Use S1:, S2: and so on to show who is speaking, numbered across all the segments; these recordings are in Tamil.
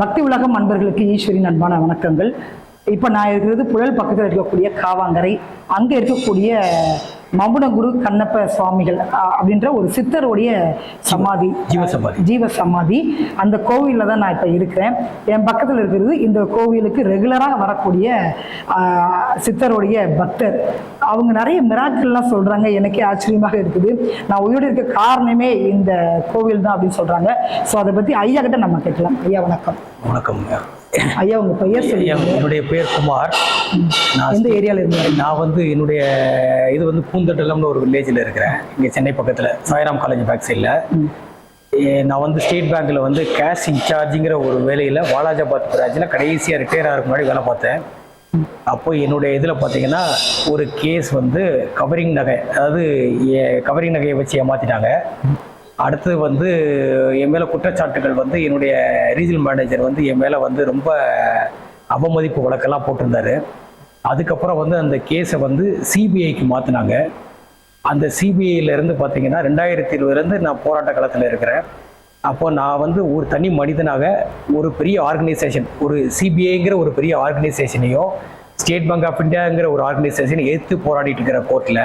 S1: பக்தி உலகம் அன்பர்களுக்கு ஈஸ்வரின் அன்பான வணக்கங்கள். இப்போ நான் இருக்கிறது புழல் பக்கத்தில் இருக்கக்கூடிய காவாங்கரை. அங்கே இருக்கக்கூடிய மமுனகுரு கண்ணப்ப சுவாமிகள் அப்படின்ற ஒரு சித்தருடைய சமாதி
S2: ஜீவசமாதி.
S1: ஜீவ சமாதி அந்த கோவிலில் தான் நான் இப்போ இருக்கிறேன். என் பக்கத்தில் இருக்கிறது இந்த கோவிலுக்கு ரெகுலராக வரக்கூடிய சித்தருடைய பக்தர். அவங்க நிறைய மிராக்கள்லாம் சொல்கிறாங்க எனக்கே ஆச்சரியமாக இருக்குது. நான் உயிரோடு இருக்க காரணமே இந்த கோவில் தான் அப்படின்னு சொல்கிறாங்க ஸோ அதை பற்றி ஐயா கிட்ட நம்ம கேட்கலாம். ஐயா வணக்கம்.
S2: வணக்கம்
S1: ஐயா உங்கள் பெயர்
S2: என்னுடைய பேர் குமார். நான்
S1: எந்த ஏரியாவில் இருந்தீங்க
S2: நான் வந்து என்னுடைய இது வந்து பூந்தட்டலம்னு ஒரு வில்லேஜில் இருக்கிறேன். இங்கே சென்னை பக்கத்தில் சாய்ராம் காலேஜ் பேக் சைடில் நான் வந்து ஸ்டேட் பேங்க்கில் வந்து கேஷ் இன்சார்ஜுங்கிற ஒரு வேலையில் வாலாஜாபாத் பிராஞ்சில் கடைசியாக ரிட்டையர் ஆகிறதுக்கு முன்னாடி வேலை பார்த்தேன். அப்போ என்னுடைய இதில் பார்த்தீங்கன்னா ஒரு கேஸ் வந்து கவரிங் நகை அதாவது கவரிங் நகையை வச்சு ஏமாற்றிட்டாங்க அடுத்தது வந்து என் மேலே குற்றச்சாட்டுகள் வந்து என்னுடைய ரீஜனல் மேனேஜர் வந்து என் மேலே வந்து ரொம்ப அவமதிப்பு வழக்கெல்லாம் போட்டிருந்தாரு. அதுக்கப்புறம் வந்து அந்த கேஸை வந்து சிபிஐக்கு மாற்றினாங்க அந்த சிபிஐலேருந்து பார்த்தீங்கன்னா ரெண்டாயிரத்தி இருபதுலேருந்து நான் போராட்ட காலத்தில் இருக்கிறேன். அப்போ நான் வந்து ஒரு தனி மனிதனாக ஒரு பெரிய ஆர்கனைசேஷன் ஒரு சிபிஐங்கிற ஒரு பெரிய ஆர்கனைசேஷனையும் ஸ்டேட் பேங்க் ஆஃப் இந்தியாங்கிற ஒரு ஆர்கனைசேஷனை எதிர்த்து போராடிட்டு இருக்கிற கோர்ட்டில்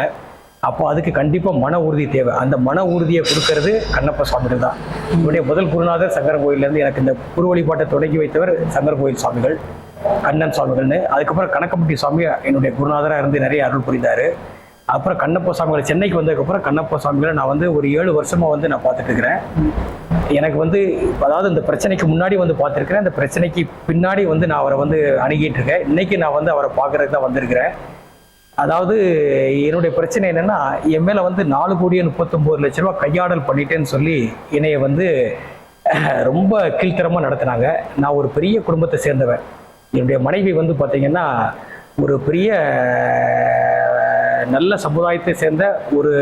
S2: அப்போ அதுக்கு கண்டிப்பாக மன உறுதி தேவை. அந்த மன உறுதியை கொடுக்கறது கண்ணப்ப சுவாமிகள் தான். என்னுடைய முதல் குருநாதர் சங்கர கோயிலேருந்து எனக்கு இந்த குரு வழிபாட்டை தொடங்கி வைத்தவர் சங்கர கோயில் சுவாமிகள் கண்ணன் சுவாமிகள்னு. அதுக்கப்புறம் கணக்கம்பட்டி சுவாமி என்னுடைய குருநாதராக இருந்து நிறைய அருள் புரிந்தார். அப்புறம் கண்ணப்ப சுவாமிகள் சென்னைக்கு வந்ததுக்கப்புறம் கண்ணப்ப சுவாமிகளை நான் வந்து ஒரு ஏழு வருஷமாக வந்து நான் பார்த்துட்டு இருக்கிறேன் எனக்கு வந்து அதாவது இந்த பிரச்சனைக்கு முன்னாடி வந்து பார்த்துருக்கிறேன். அந்த பிரச்சனைக்கு பின்னாடி வந்து நான் அவரை வந்து அணுகிட்டு இருக்கேன் இன்னைக்கு நான் வந்து அவரை பார்க்கறதுக்கு தான் வந்திருக்கிறேன். அதாவது என்னுடைய பிரச்சனை என்னென்னா என் மேலே வந்து நாலு கோடியே முப்பத்தொம்போது லட்ச ரூபா கையாடல் பண்ணிட்டேன்னு சொல்லி என்னைய வந்து ரொம்ப கீழ்த்தரமாக நடத்தினாங்க. நான் ஒரு பெரிய குடும்பத்தை சேர்ந்தவன். என்னுடைய மனைவி வந்து பார்த்தீங்கன்னா ஒரு பெரிய நல்ல சமுதாயத்தை சேர்ந்த ஒரு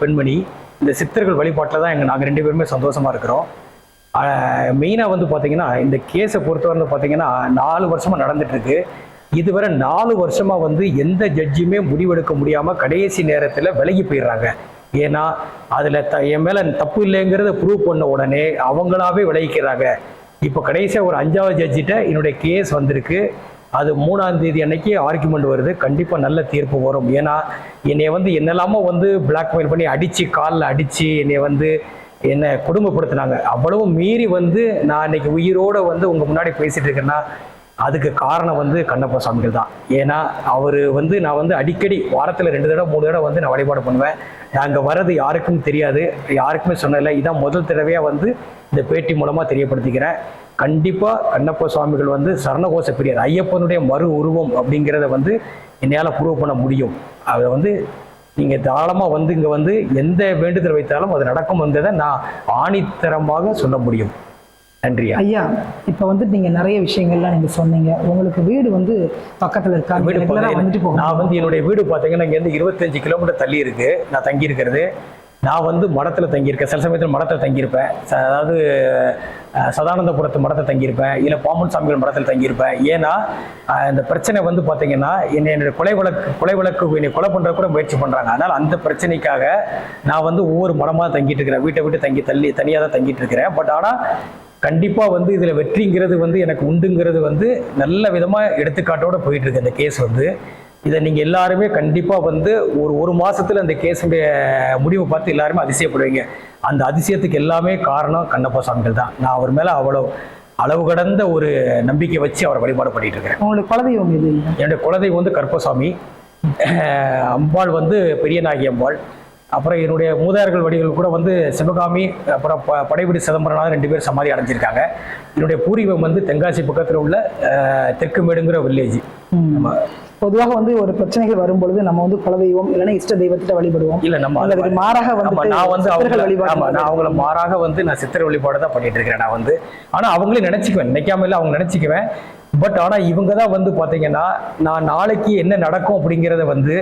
S2: பெண்மணி. இந்த சித்தர்கள் வழிபாட்டில் தான் எங்கள் நாங்கள் ரெண்டு பேருமே சந்தோஷமாக இருக்கிறோம். மெயினாக வந்து பார்த்தீங்கன்னா இந்த கேஸை பொறுத்தவரை வந்து பார்த்தீங்கன்னா நாலு வருஷமாக நடந்துகிட்ருக்கு இதுவரை நாலு வருஷமா வந்து எந்த ஜட்ஜுமே முடிவெடுக்க முடியாம கடைசி நேரத்துல விலகி போயிடுறாங்க. ஏன்னா அதுல த என் மேல தப்பு இல்லைங்கிறத ப்ரூவ் பண்ண உடனே அவங்களாவே விளைவிக்கிறாங்க இப்போ கடைசியாக ஒரு அஞ்சாவது ஜட்ஜிட்ட என்னுடைய கேஸ் வந்திருக்கு. அது மூணாம் தேதி அன்னைக்கு ஆர்குமெண்ட் வருது. கண்டிப்பாக நல்ல தீர்ப்பு வரும். ஏன்னா என்னை வந்து என்னெல்லாமோ வந்து பிளாக்மெயில் பண்ணி அடித்து காலில் அடித்து என்னை வந்து என்னை குடும்பப்படுத்தினாங்க அவ்வளவும் மீறி வந்து நான் இன்னைக்கு உயிரோடு வந்து உங்கள் முன்னாடி பேசிகிட்டு இருக்கேன்னா அதுக்கு காரணம் வந்து கண்ணப்ப சுவாமிகள் தான். ஏன்னா அவர் வந்து நான் வந்து அடிக்கடி வாரத்தில் ரெண்டு தடவை மூணு தடவை வந்து நான் வழிபாடு பண்ணுவேன். நாங்கள் வர்றது யாருக்கும் தெரியாது. யாருக்குமே சொன்னதில்லை. இதான் முதல் தடவையாக வந்து இந்த பேட்டி மூலமாக தெரியப்படுத்திக்கிறேன். கண்டிப்பாக கண்ணப்ப சுவாமிகள் வந்து சரணகோச பிரியர் ஐயப்பனுடைய மறு உருவம் அப்படிங்கிறத வந்து என்னால் ப்ரூவ் பண்ண முடியும். அதை வந்து நீங்கள் தாராளமாக வந்து இங்கே வந்து எந்த வேண்டுதல் வைத்தாலும் அது நடக்கும் வந்ததை நான் ஆணித்தரமாக சொல்ல முடியும். நன்றியா?
S1: ஐயா இப்போ வந்து நீங்க நிறைய விஷயங்கள்லாம் நீங்க சொன்னீங்க. உங்களுக்கு வீடு வந்து பக்கத்துல இருக்காங்க
S2: வீடு
S1: வந்துட்டு போகணும்
S2: நான் வந்து என்னுடைய வீடு பார்த்தீங்கன்னா இங்கேருந்து இருபத்தஞ்சு கிலோமீட்டர் தள்ளி இருக்கு. நான் தங்கி இருக்கிறது நான் வந்து மடத்தில் தங்கியிருக்கேன். சில சமயத்தில் மடத்தில் தங்கியிருப்பேன். அதாவது சதானந்தபுரத்து மடத்தில் தங்கியிருப்பேன். இல்லை பாம்பன் சாமிகள் மடத்தில் தங்கியிருப்பேன். ஏன்னா இந்த பிரச்சனை வந்து பார்த்தீங்கன்னா என்னை என்னுடைய கொலை வழக்கு கொலை வழக்கு என்னை கொலை பண்ணுற கூட முயற்சி பண்ணுறாங்க அதனால் அந்த பிரச்சனைக்காக நான் வந்து ஒவ்வொரு மடமாக தங்கிட்டு இருக்கிறேன். வீட்டை விட்டு தங்கி தள்ளி தனியாக தான் தங்கிட்டு இருக்கிறேன். பட் ஆனால் கண்டிப்பாக வந்து இதில் வெற்றிங்கிறது வந்து எனக்கு உண்டுங்கிறது வந்து நல்ல விதமாக எடுத்துக்காட்டோட போயிட்டு இருக்கு இந்த கேஸ் வந்து. இதை நீங்கள் எல்லாருமே கண்டிப்பாக வந்து ஒரு ஒரு மாசத்துல அந்த கேஸுடைய முடிவை பார்த்து எல்லாருமே அதிசயப்படுவீங்க. அந்த அதிசயத்துக்கு எல்லாமே காரணம் கண்ணப்பா சாமிகள் தான். நான் அவர் மேலே அவ்வளோ அளவு கடந்த ஒரு நம்பிக்கை வச்சு அவரை வழிபாடு பண்ணிட்டு இருக்கிறேன்
S1: உங்களுக்கு குலதெய்வம் ஐயா?
S2: என்னுடைய குலதெய்வம் வந்து கற்பசாமி அம்பாள் வந்து பெரியநாயகி அம்பாள். அப்புறம் என்னுடைய மூதார்கள் வடிகள் கூட வந்து சிவகாமி அப்புறம் ப படைவிடி சிதம்பரநாதன் ரெண்டு பேர் சமாதி அடைஞ்சிருக்காங்க. என்னுடைய பூர்வீகம் வந்து தென்காசி பக்கத்தில் உள்ள தெற்குமேடுங்கிற வில்லேஜ்.
S1: பொதுவாக வந்து ஒரு பிரச்சனைகள் வரும்பொழுது நம்ம வந்து குலதெய்வம் இல்லைன்னா இஷ்ட தெய்வத்திட்ட வழிபடுவோம்.
S2: இல்ல நம்ம
S1: மாறாக வந்து
S2: நான் வந்து ஆமா நான் அவங்கள மாறாக வந்து நான் சித்திர வழிபாடு தான் பண்ணிட்டு இருக்கிறேன் நான் வந்து. ஆனா அவங்களே நினைச்சுக்குவேன். நினைக்காம இல்ல அவங்க நினைச்சுக்குவேன். பட் ஆனா இவங்க தான் வந்து பாத்தீங்கன்னா நான் நாளைக்கு என்ன நடக்கும் அப்படிங்கறத வந்து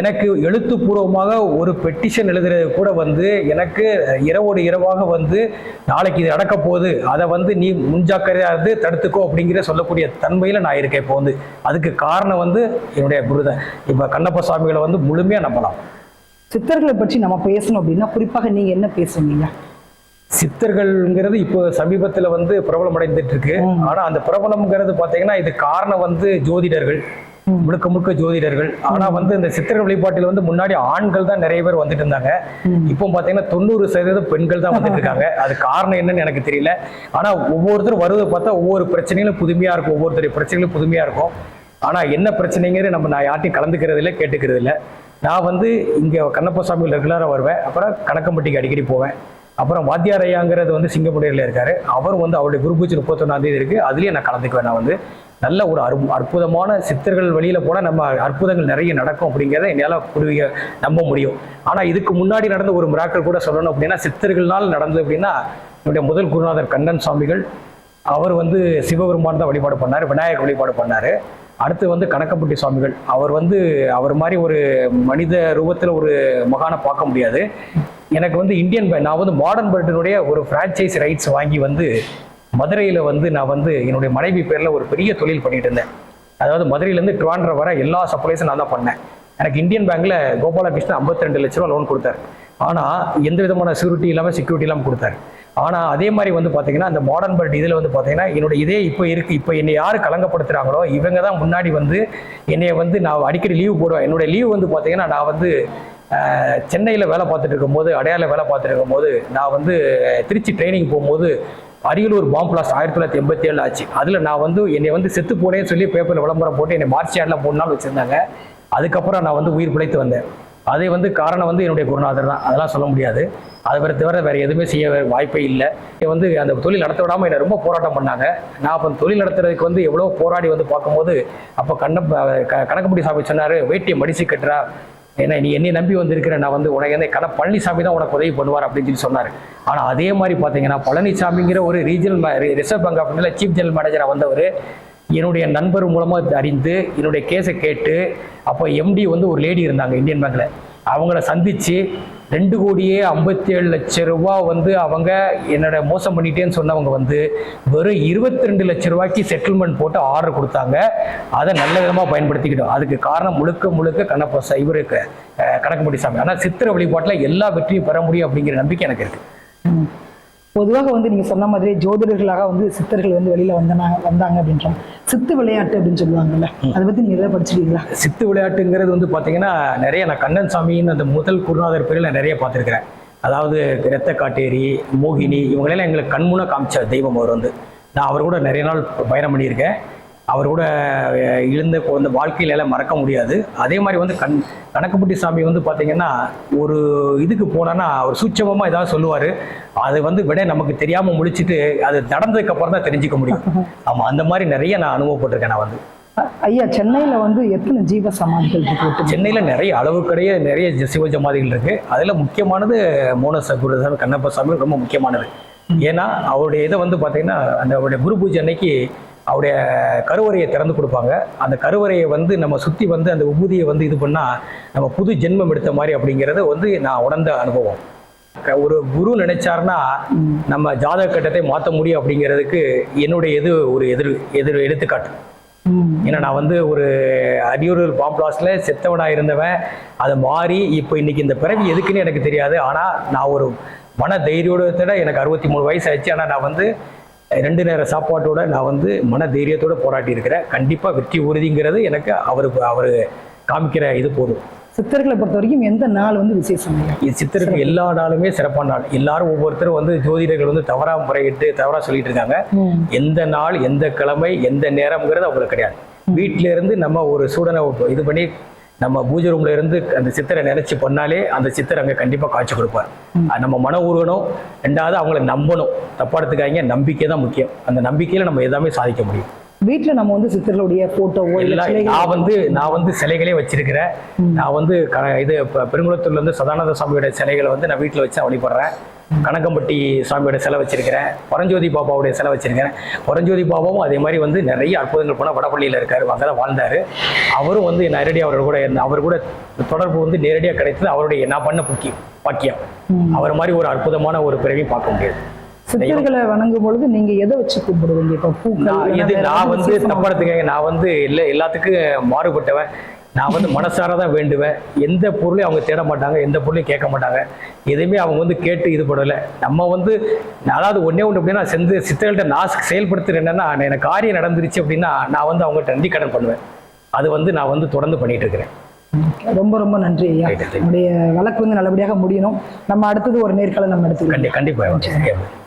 S2: எனக்கு எழுத்துப்பூர்வமாக ஒரு பெட்டிஷன் எழுதுறது கூட வந்து எனக்கு இரவோடு இரவாக வந்து நாளைக்கு இது நடக்க போகுது. அதை வந்து நீ முன்ஜாக்கிரதையா இருந்து தடுத்துக்கோ அப்படிங்கிற சொல்லக்கூடிய தன்மையில நான் இருக்கேன் இப்போ வந்து. அதுக்கு காரணம் வந்து என்னுடைய குருதான். இப்ப கண்ணப்ப சுவாமிகளை வந்து முழுமையா நம்பலாம்.
S1: சித்தர்களை பற்றி நம்ம பேசணும் அப்படின்னா குறிப்பாக நீங்க என்ன பேசுவீங்க
S2: சித்தர்கள்ங்கிறது இப்போ சமீபத்துல வந்து பிரபலம் அடைந்துட்டு இருக்கு ஆனா அந்த பிரபலம்ங்கிறது பாத்தீங்கன்னா இது காரணம் வந்து ஜோதிடர்கள். முழுக்க முழுக்க ஜோதிடர்கள். ஆனா வந்து இந்த சித்தர்கள் வழிபாட்டில் வந்து முன்னாடி ஆண்கள் தான் நிறைய பேர் வந்துட்டு இருந்தாங்க. இப்போ பாத்தீங்கன்னா தொண்ணூறு சதவீதம் பெண்கள் தான் வந்துட்டு இருக்காங்க. அது காரணம் என்னன்னு எனக்கு தெரியல. ஆனா ஒவ்வொருத்தரும் வருவதை பார்த்தா ஒவ்வொரு பிரச்சனைகளும் புதுமையா இருக்கும். ஒவ்வொருத்தருடைய பிரச்சனைகளும் புதுமையா இருக்கும். ஆனா என்ன பிரச்சனைங்கிறது நம்ம நான் யார்ட்டையும் கலந்துக்கிறது இல்லை கேட்டுக்கிறது இல்லை. நான் வந்து இங்க கண்ணப்ப சாமியில் ரெகுலரா வருவேன். அப்புறம் கணக்கம்பட்டிக்கு அடிக்கடி போவேன். அப்புறம் வாத்தியார் ஐயாங்கிறது வந்து சிங்கப்பூரில் இருக்காரு. அவர் வந்து அவருடைய குரு பூஜை முப்பத்தொன்னாம் தேதி இருக்கு. அதுலயே நான் கலந்துக்குவேன் நான் வந்து. நல்ல ஒரு அற்பு அற்புதமான சித்தர்கள் வழியில் போனால் நம்ம அற்புதங்கள் நிறைய நடக்கும் அப்படிங்கிறத என்னால் புரிய நம்ப முடியும். ஆனால் இதுக்கு முன்னாடி நடந்த ஒரு மிராக்கள் கூட சொல்லணும் அப்படின்னா சித்தர்கள்னால் நடந்தது அப்படின்னா என்னுடைய முதல் குருநாதர் கண்ணன் சுவாமிகள் அவர் வந்து சிவபெருமான் தான் வழிபாடு பண்ணார் விநாயகர் வழிபாடு பண்ணாரு. அடுத்து வந்து கணக்கம்பட்டி சுவாமிகள். அவர் வந்து அவர் மாதிரி ஒரு மனித ரூபத்தில் ஒரு மகானை பார்க்க முடியாது. எனக்கு வந்து இந்தியன் நான் வந்து மாடர்ன் பர்டினுடைய ஒரு ஃப்ரான்ச்சைஸ் ரைட்ஸ் வாங்கி வந்து மதுரையில் வந்து நான் வந்து என்னுடைய மனைவி பேரில் ஒரு பெரிய தொழில் பண்ணிட்டு இருந்தேன். அதாவது மதுரையிலேருந்து ட்ரான்ற வர எல்லா சப்ளைஸும் நான் தான் பண்ணேன். எனக்கு இந்தியன் பேங்க்கில் கோபாலகிருஷ்ணன் 52 லட்ச ரூபா லோன் கொடுத்தாரு. ஆனால் எந்த விதமான செக்யூரிட்டி இல்லாமல் செக்யூரிட்டி இல்லாமல் கொடுத்தாரு. ஆனால் அதே மாதிரி வந்து பார்த்தீங்கன்னா அந்த மாடர்ன் பர்ட் இதில் வந்து பார்த்தீங்கன்னா என்னோட இதே இப்போ இருக்குது இப்போ என்னை யார் கலங்கப்படுத்துகிறாங்களோ இவங்க தான் முன்னாடி வந்து என்னைய வந்து நான் அடிக்கடி லீவ் போடுவேன் என்னுடைய லீவ் வந்து பார்த்தீங்கன்னா நான் வந்து சென்னையில் வேலை பார்த்துட்டு இருக்கும்போது அடையாள வேலை பார்த்துட்டு இருக்கும்போது நான் வந்து திருச்சி ட்ரைனிங் போகும்போது அரியலூர் பாம்பு பிளாஸ்ட் ஆயிரத்தி தொள்ளாயிரத்தி எண்பத்தி ஏழு ஆச்சு. அதில் நான் வந்து என்னை வந்து செத்து போனேன்னு சொல்லி பேப்பரில் விளம்பரம் போட்டு என்னை மார்ச் ஏழில் மூணு நாள் வச்சுருந்தாங்க. அதுக்கப்புறம் நான் வந்து உயிர் பிழைத்து வந்தேன். அதே வந்து காரணம் வந்து என்னுடைய குருநாதர் தான். அதெல்லாம் சொல்ல முடியாது. அதை வேறு தவிர வேறு எதுவுமே செய்ய வாய்ப்பே இல்லை. வந்து அந்த தொழில் நடத்த விடாமல் என்னை ரொம்ப போராட்டம் பண்ணாங்க. நான் அப்போ தொழில் நடத்துறதுக்கு வந்து எவ்வளோ போராடி வந்து பார்க்கும்போது அப்போ கண்ண க- கணக்குப்படி சாமி சொன்னார் வேட்டியை மடிச்சு கட்டுறா. ஏன்னா நீ என்னை நம்பி வந்திருக்கிற நான் வந்து உனக்கு வந்து கடை பழனிசாமி தான் உனக்கு உதவி பண்ணுவார் அப்படின்னு சொல்லி சொன்னார். ஆனால் அதே மாதிரி பார்த்தீங்கன்னா பழனிசாமிங்கிற ஒரு regional reserve bank of India chief general மேனேஜராக வந்தவர் என்னுடைய நண்பர் மூலமாக அறிந்து என்னுடைய கேஸை கேட்டு அப்போ எம்டி வந்து ஒரு லேடி இருந்தாங்க இந்தியன் பேங்க்ல அவங்கள சந்தித்து ரெண்டு கோடியே ஐம்பத்தி ஏழு லட்சம் ரூபா வந்து அவங்க என்னோட மோசம் பண்ணிட்டேன்னு சொன்னவங்க வந்து வெறும் இருபத்தி ரெண்டு லட்ச ரூபாய்க்கு செட்டில்மெண்ட் போட்டு ஆர்டர் கொடுத்தாங்க. அதை நல்ல விதமாக பயன்படுத்திக்கிட்டோம். அதுக்கு காரணம் முழுக்க முழுக்க கண்ணப்ப இவருக்கு அஹ், கணக்குப்படி சாமி. ஆனால் சித்திர வழிபாட்டில் எல்லா வெற்றியும் பெற முடியும் அப்படிங்கிற நம்பிக்கை எனக்கு
S1: இருக்குது பொதுவாக வந்து நீங்க சொன்ன மாதிரி ஜோதிடர்களாக வந்து சித்தர்கள் வந்து வெளியில வந்தாங்க வந்தாங்க அப்படின்றாங்க. சித்து விளையாட்டு அப்படின்னு சொல்லுவாங்கல்ல அதை பத்தி நீங்க எதாவது படிச்சிருக்கீங்களா?
S2: சித்து விளையாட்டுங்கிறது வந்து பார்த்தீங்கன்னா நிறைய நான் கண்ணன் சாமின்னு அந்த முதல் குருநாதர் பேரில் நான் நிறைய பார்த்துருக்கிறேன். அதாவது இரத்த காட்டேரி மோகினி இவங்களெல்லாம் எங்களுக்கு கண்முன காமிச்ச தெய்வம் அவர் வந்து. நான் அவர் கூட நிறைய நாள் பயணம் பண்ணியிருக்கேன். அவர் கூட இழந்த அந்த வாழ்க்கையில எல்லாம் மறக்க முடியாது. அதே மாதிரி வந்து கண் கணக்குப்பட்டி சாமி வந்து பார்த்தீங்கன்னா ஒரு இதுக்கு போனோன்னா அவர் சூட்சமமாக ஏதாவது சொல்லுவார். அது வந்து விட நமக்கு தெரியாமல் முடிச்சிட்டு அது நடந்ததுக்கு அப்புறம் தான் தெரிஞ்சுக்க முடியும். ஆமாம் அந்த மாதிரி நிறைய நான் அனுபவப்பட்டிருக்கேன் நான் வந்து.
S1: ஐயா சென்னையில வந்து எத்தனை ஜீவ சமாதிகள் இருக்கு?
S2: சென்னையில நிறைய அளவுக்கடைய நிறைய சிவ ஜமாதிகள் இருக்கு. அதுல முக்கியமானது மோன குருசாமி கண்ணப்ப சாமி ரொம்ப முக்கியமானது. ஏன்னா அவருடைய இதை வந்து பாத்தீங்கன்னா அந்த அவருடைய குரு பூஜை அன்னைக்கு அவருடைய கருவறையை திறந்து கொடுப்பாங்க. அந்த கருவறையை வந்து நம்ம சுற்றி வந்து அந்த உபூதியை வந்து இது பண்ணால் நம்ம புது ஜென்மம் எடுத்த மாதிரி அப்படிங்கிறத வந்து நான் உணர்ந்த அனுபவம். க- ஒரு குரு நினைச்சார்னா நம்ம ஜாதக கட்டத்தை மாற்ற முடியும் அப்படிங்கிறதுக்கு என்னுடைய இது ஒரு எதிர் எதிர் எடுத்துக்காட்டு. ஏன்னா நான் வந்து ஒரு அடியூர் பாம்பிளாஸ்ல செத்தவனா இருந்தவன். அதை மாறி இப்போ இன்னைக்கு இந்த பிறவி எதுக்குன்னு எனக்கு தெரியாது. ஆனால் நான் ஒரு மன தைரியோட எனக்கு அறுபத்தி மூணு வயசு ஆயிடுச்சு. ஆனால் நான் வந்து ரெண்டு நேர சாப்பாட்டோட நான் வந்து மன தைரியத்தோட போராட்டி இருக்கிறேன் கண்டிப்பா வெற்றி உறுதிங்கிறது எனக்கு அவருக்கு அவர் காமிக்கிற இது போதும்.
S1: சித்தர்களை பொறுத்த வரைக்கும் எந்த நாள் வந்து விசேஷம்
S2: சித்தருக்கு எல்லா நாளுமே சிறப்பான நாள். எல்லாரும் ஒவ்வொருத்தரும் வந்து ஜோதிடர்கள் வந்து தவறா முறையிட்டு தவறா சொல்லிட்டு இருக்காங்க. எந்த நாள் எந்த கிழமை எந்த நேரம்ங்கிறது அவங்களுக்கு கிடையாது. வீட்ல இருந்து நம்ம ஒரு சூடனை இது பண்ணி நம்ம பூஜை ரூம்ல இருந்து அந்த சித்தரை நினைச்சு பண்ணாலே அந்த சித்தர் அங்க கண்டிப்பா காட்சி கொடுப்பார். நம்ம மன உருகணும். ரெண்டாவது அவங்கள நம்பணும். தப்பா எடுத்துக்காங்க நம்பிக்கை தான் முக்கியம். அந்த நம்பிக்கையில நம்ம எல்லாமே சாதிக்க முடியும்.
S1: வீட்டுல நம்ம வந்து சித்தர்களுடைய போட்டோவோ இல்ல
S2: நான் வந்து நான் வந்து சிலைகளே வச்சிருக்கிறேன். நான் வந்து க- இது பெருங்குளத்தூர்ல இருந்து சதானந்த சாமியோட சிலைகளை வந்து நான் வீட்டில் வச்சு வழிபடுறேன் கனகம்பட்டி சாமியோட சிலை வச்சிருக்கிறேன். பரஞ்சோதி பாபாவுடைய சிலை வச்சிருக்கிறேன். பரஞ்சோதி பாபாவும் அதே மாதிரி வந்து நிறைய அற்புதங்கள் போனால் வடபள்ளியில் இருக்காரு அங்கே தான் வாழ்ந்தாரு. அவரும் வந்து நேரடியாக அவர் கூட இருந்த அவர் கூட தொடர்பு வந்து நேரடியாக கிடைத்தது அவருடைய நான் பண்ண புக்கியம் பாக்கியம். அவர் மாதிரி ஒரு அற்புதமான ஒரு பிறவி பார்க்க முடியாது.
S1: சித்தர்களை வணங்கும் பொழுது நீங்க எதை வச்சு கும்பிடுவீங்க? இப்ப பூக்கள்
S2: இது நான் வந்து தப்படுத்துக்கங்க நான் வந்து இல்லை எல்லாத்துக்கும் மாறுபட்டவன். நான் வந்து மனசார தான் வேண்டுவேன். எந்த பொருளையும் அவங்க தேட மாட்டாங்க எந்த பொருளையும் கேட்க மாட்டாங்க. எதுவுமே அவங்க வந்து கேட்டு இது பண்ணலை. நம்ம வந்து அதாவது ஒன்றே ஒன்று அப்படின்னா செந்து சித்தர்கள்ட்ட நான் செயல்படுத்துறது என்னன்னா எனக்கு காரியம் நடந்துருச்சு அப்படின்னா நான் வந்து அவங்ககிட்ட நன்றி கடன் பண்ணுவேன். அது வந்து நான் வந்து தொடர்ந்து பண்ணிட்டு இருக்கிறேன்.
S1: ரொம்ப ரொம்ப நன்றி ஐயா. நம்முடைய வழக்கு வந்து நல்லபடியாக முடியணும். நம்ம அடுத்தது ஒரு நேர்காணல் நம்ம எடுத்துக்கலாம்.
S2: கண்டி கண்டிப்பாக